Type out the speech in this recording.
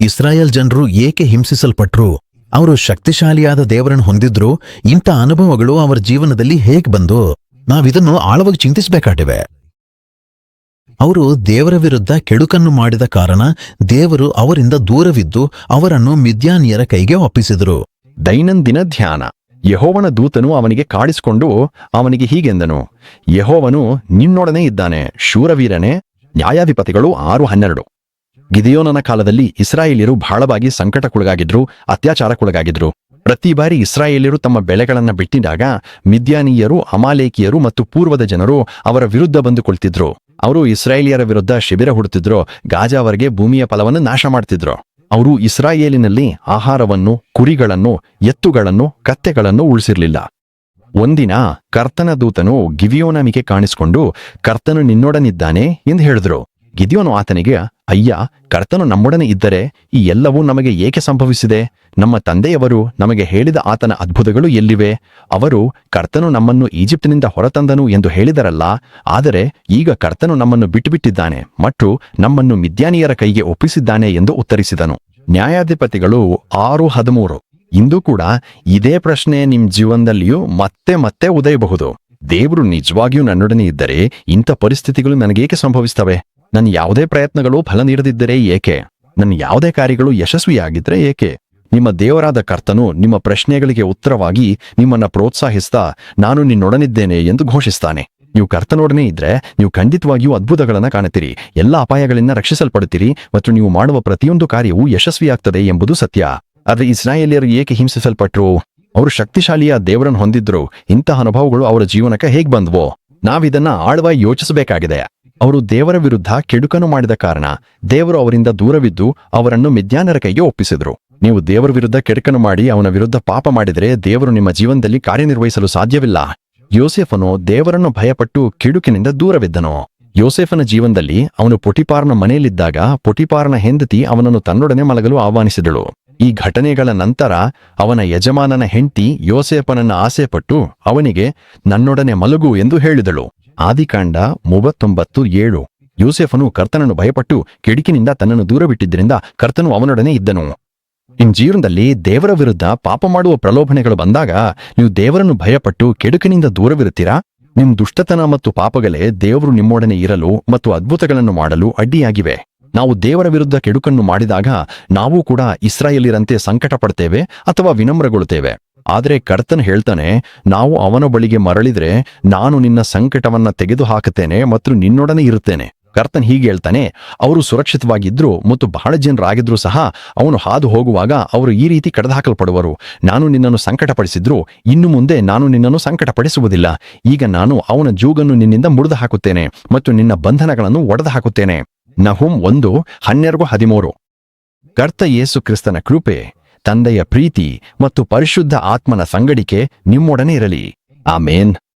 ಇಸ್ರಾಯೇಲ್ ಜನರು ಏಕೆ ಹಿಂಸಿಸಲ್ಪಟ್ರು? ಅವರು ಶಕ್ತಿಶಾಲಿಯಾದ ದೇವರನ್ನು ಹೊಂದಿದ್ರು, ಇಂಥ ಅನುಭವಗಳು ಅವರ ಜೀವನದಲ್ಲಿ ಹೇಗ್ ಬಂದು? ನಾವಿದನ್ನು ಆಳವಾಗಿ ಚಿಂತಿಸಬೇಕಾಗಿವೆ ಅವರು ದೇವರ ವಿರುದ್ಧ ಕೆಡುಕನ್ನು ಮಾಡಿದ ಕಾರಣ ದೇವರು ಅವರಿಂದ ದೂರವಿದ್ದು ಅವರನ್ನು ಮಿದ್ಯಾನಿಯರ ಕೈಗೆ ಒಪ್ಪಿಸಿದರು. ದೈನಂದಿನ ಧ್ಯಾನ. ಯಹೋವನ ದೂತನು ಅವನಿಗೆ ಕಾಡಿಸಿಕೊಂಡು ಅವನಿಗೆ ಹೀಗೆಂದನು, ಯಹೋವನು ನಿನ್ನೊಡನೆ ಇದ್ದಾನೆ, ಶೂರವೀರನೇ, ನ್ಯಾಯಾಧಿಪತಿಗಳು ಆರು ಹನ್ನೆರಡು. ಗಿದಿಯೋನನ ಕಾಲದಲ್ಲಿ ಇಸ್ರಾಯೇಲಿಯರು ಬಹಳವಾಗಿ ಸಂಕಟಕ್ಕೊಳಗಾಗಿದ್ರು, ಅತ್ಯಾಚಾರಕ್ಕೊಳಗಾಗಿದ್ರು. ಪ್ರತಿ ಬಾರಿ ಇಸ್ರಾಯೇಲಿಯರು ತಮ್ಮ ಬೆಳೆಗಳನ್ನು ಬಿಟ್ಟಿದಾಗ ಮಿದ್ಯಾನೀಯರು, ಅಮಾಲೇಕಿಯರು ಮತ್ತು ಪೂರ್ವದ ಜನರು ಅವರ ವಿರುದ್ಧ ಬಂದುಕೊಳ್ತಿದ್ರು. ಅವರು ಇಸ್ರಾಯೇಲಿಯರ ವಿರುದ್ಧ ಶಿಬಿರ ಹುಡುತ್ತಿದ್ರು ಗಾಜಾವರೆಗೆ ಭೂಮಿಯ ಫಲವನ್ನು ನಾಶ ಮಾಡ್ತಿದ್ರು. ಅವರು ಇಸ್ರಾಯೇಲಿನಲ್ಲಿ ಆಹಾರವನ್ನು, ಕುರಿಗಳನ್ನು, ಎತ್ತುಗಳನ್ನು, ಕತ್ತೆಗಳನ್ನು ಉಳಿಸಿರ್ಲಿಲ್ಲ. ಒಂದಿನ ಕರ್ತನ ದೂತನು ಗಿವಿಯೋನಮಿಗೆ ಕಾಣಿಸಿಕೊಂಡು, ಕರ್ತನು ನಿನ್ನೊಡನಿದ್ದಾನೆ ಎಂದು ಹೇಳಿದ್ರು. ಗಿದಿಯೋನು ಆತನಿಗೆ, ಅಯ್ಯ, ಕರ್ತನು ನಮ್ಮೊಡನೆ ಇದ್ದರೆ ಈ ಎಲ್ಲವೂ ನಮಗೆ ಏಕೆ ಸಂಭವಿಸಿದೆ? ನಮ್ಮ ತಂದೆಯವರು ನಮಗೆ ಹೇಳಿದ ಆತನ ಅದ್ಭುತಗಳು ಎಲ್ಲಿವೆ? ಅವರು ಕರ್ತನು ನಮ್ಮನ್ನು ಈಜಿಪ್ಟಿನಿಂದ ಹೊರತಂದನು ಎಂದು ಹೇಳಿದರಲ್ಲ, ಆದರೆ ಈಗ ಕರ್ತನು ನಮ್ಮನ್ನು ಬಿಟ್ಟುಬಿಟ್ಟಿದ್ದಾನೆ ಮತ್ತು ನಮ್ಮನ್ನು ಮಿದ್ಯಾನಿಯರ ಕೈಗೆ ಒಪ್ಪಿಸಿದ್ದಾನೆ ಎಂದು ಉತ್ತರಿಸಿದನು. ನ್ಯಾಯಾಧಿಪತಿಗಳು ಆರು ಹದಿಮೂರು. ಇಂದು ಕೂಡ ಇದೇ ಪ್ರಶ್ನೆ ನಿಮ್ ಜೀವನದಲ್ಲಿಯೂ ಮತ್ತೆ ಮತ್ತೆ ಉದಯಬಹುದು. ದೇವರು ನಿಜವಾಗಿಯೂ ನನ್ನೊಡನೆ ಇದ್ದರೆ ಇಂಥ ಪರಿಸ್ಥಿತಿಗಳು ನನಗೇಕೆ ಸಂಭವಿಸ್ತವೆ? ನನ್ನ ಯಾವುದೇ ಪ್ರಯತ್ನಗಳು ಫಲ ನೀಡದಿದ್ದರೆ ಏಕೆ? ನನ್ನ ಯಾವುದೇ ಕಾರ್ಯಗಳು ಯಶಸ್ವಿಯಾಗಿದ್ರೆ ಏಕೆ? ನಿಮ್ಮ ದೇವರಾದ ಕರ್ತನು ನಿಮ್ಮ ಪ್ರಶ್ನೆಗಳಿಗೆ ಉತ್ತರವಾಗಿ ನಿಮ್ಮನ್ನ ಪ್ರೋತ್ಸಾಹಿಸ್ತಾ ನಾನು ನಿನ್ನೊಡನಿದ್ದೇನೆ ಎಂದು ಘೋಷಿಸ್ತಾನೆ. ನೀವು ಕರ್ತನೊಡನೆ ಇದ್ರೆ ನೀವು ಖಂಡಿತವಾಗಿಯೂ ಅದ್ಭುತಗಳನ್ನು ಕಾಣುತ್ತೀರಿ. ಎಲ್ಲ ಅಪಾಯಗಳಿಂದ ರಕ್ಷಿಸಲ್ಪಡುತ್ತೀರಿ ಮತ್ತು ನೀವು ಮಾಡುವ ಪ್ರತಿಯೊಂದು ಕಾರ್ಯವೂ ಯಶಸ್ವಿಯಾಗ್ತದೆ ಎಂಬುದು ಸತ್ಯ. ಆದರೆ ಇಸ್ರಾಯೇಲಿಯರು ಏಕೆ ಹಿಂಸಿಸಲ್ಪಟ್ರು? ಅವರು ಶಕ್ತಿಶಾಲಿಯ ದೇವರನ್ನು ಹೊಂದಿದ್ರು. ಇಂತಹ ಅನುಭವಗಳು ಅವರ ಜೀವನಕ್ಕೆ ಹೇಗೆ ಬಂದ್ವೋ? ನಾವಿದನ್ನ ಆಳವಾಗಿ ಯೋಚಿಸಬೇಕಾಗಿದೆ. ಅವರು ದೇವರ ವಿರುದ್ಧ ಕೆಡುಕನು ಮಾಡಿದ ಕಾರಣ ದೇವರು ಅವರಿಂದ ದೂರವಿದ್ದು ಅವರನ್ನು ಮಿದ್ಯಾನರ ಕೈಗೆ ಒಪ್ಪಿಸಿದರು. ನೀವು ದೇವರ ವಿರುದ್ಧ ಕೆಡುಕನು ಮಾಡಿ ಅವನ ವಿರುದ್ಧ ಪಾಪ ಮಾಡಿದರೆ ದೇವರು ನಿಮ್ಮ ಜೀವನದಲ್ಲಿ ಕಾರ್ಯನಿರ್ವಹಿಸಲು ಸಾಧ್ಯವಿಲ್ಲ. ಯೋಸೆಫನು ದೇವರನ್ನು ಭಯಪಟ್ಟು ಕೆಡುಕಿನಿಂದ ದೂರವಿದ್ದನು. ಯೋಸೆಫನ ಜೀವನದಲ್ಲಿ ಅವನು ಪೊಟಿಪಾರನ ಮನೆಯಲ್ಲಿದ್ದಾಗ ಪೊಟಿಪಾರನ ಹೆಂಡತಿ ಅವನನ್ನು ತನ್ನೊಡನೆ ಮಲಗಲು ಆಹ್ವಾನಿಸಿದಳು. ಈ ಘಟನೆಗಳ ನಂತರ ಅವನ ಯಜಮಾನನ ಹೆಂಡತಿ ಯೋಸೆಫನನ್ನ ಆಸೆಪಟ್ಟು ಅವನಿಗೆ ನನ್ನೊಡನೆ ಮಲಗು ಎಂದು ಹೇಳಿದಳು. ಆದಿಕಾಂಡ ಮೂವತ್ತೊಂಬತ್ತು ಏಳು. ಯೋಸೆಫನು ಕರ್ತನನ್ನು ಭಯಪಟ್ಟು ಕೆಡುಕಿನಿಂದ ತನ್ನನ್ನು ದೂರವಿಟ್ಟಿದ್ದರಿಂದ ಕರ್ತನು ಅವನೊಡನೆ ಇದ್ದನು. ನಿಮ್ಮ ಜೀವನದಲ್ಲಿ ದೇವರ ವಿರುದ್ಧ ಪಾಪ ಮಾಡುವ ಪ್ರಲೋಭನೆಗಳು ಬಂದಾಗ ನೀವು ದೇವರನ್ನು ಭಯಪಟ್ಟು ಕೆಡುಕಿನಿಂದ ದೂರವಿರುತ್ತೀರಾ? ನಿಮ್ಮ ದುಷ್ಟತನ ಮತ್ತು ಪಾಪಗಳೇ ದೇವರು ನಿಮ್ಮೊಡನೆ ಇರಲು ಮತ್ತು ಅದ್ಭುತಗಳನ್ನು ಮಾಡಲು ಅಡ್ಡಿಯಾಗಿವೆ. ನಾವು ದೇವರ ವಿರುದ್ಧ ಕೆಡುಕನ್ನು ಮಾಡಿದಾಗ ನಾವು ಕೂಡ ಇಸ್ರಾಯೇಲಿರಂತೆ ಸಂಕಟ ಪಡ್ತೇವೆ ಅಥವಾ ವಿನಮ್ರಗೊಳ್ಳುತ್ತೇವೆ. ಆದರೆ ಕರ್ತನ್ ಹೇಳ್ತಾನೆ, ನಾವು ಅವನ ಬಳಿಗೆ ಮರಳಿದ್ರೆ ನಾನು ನಿನ್ನ ಸಂಕಟವನ್ನ ತೆಗೆದು ಹಾಕುತ್ತೇನೆ ಮತ್ತು ನಿನ್ನೊಡನೆ ಇರುತ್ತೇನೆ. ಕರ್ತನ್ ಹೀಗೆ ಹೇಳ್ತಾನೆ, ಅವರು ಸುರಕ್ಷಿತವಾಗಿದ್ರು ಮತ್ತು ಬಹಳ ಜನರಾಗಿದ್ರು ಸಹ ಅವನು ಹಾದು ಹೋಗುವಾಗ ಅವರು ಈ ರೀತಿ ಕಡದಾಕಲ್ಪಡುವರು ನಾನು ನಿನ್ನನ್ನು ಸಂಕಟಪಡಿಸಿದ್ರು, ಇನ್ನು ಮುಂದೆ ನಾನು ನಿನ್ನನ್ನು ಸಂಕಟಪಡಿಸುವುದಿಲ್ಲ. ಈಗ ನಾನು ಅವನ ಜೂಗನ್ನು ನಿನ್ನಿಂದ ಮುರಿದು ಹಾಕುತ್ತೇನೆ ಮತ್ತು ನಿನ್ನ ಬಂಧನಗಳನ್ನು ಒಡೆದು ಹಾಕುತ್ತೇನೆ ನಹುಂ ಒಂದು ಹನ್ನೆರಡು ಹದಿಮೂರು. ಕರ್ತ ಯೇಸು ಕ್ರಿಸ್ತನ ಕೃಪೆ ತಂದೆಯ ಪ್ರೀತಿ ಮತ್ತು ಪರಿಶುದ್ಧ ಆತ್ಮನ ಸಂಗಡಿಕೆ ನಿಮ್ಮೊಡನೆ ಇರಲಿ. ಆಮೇನ್.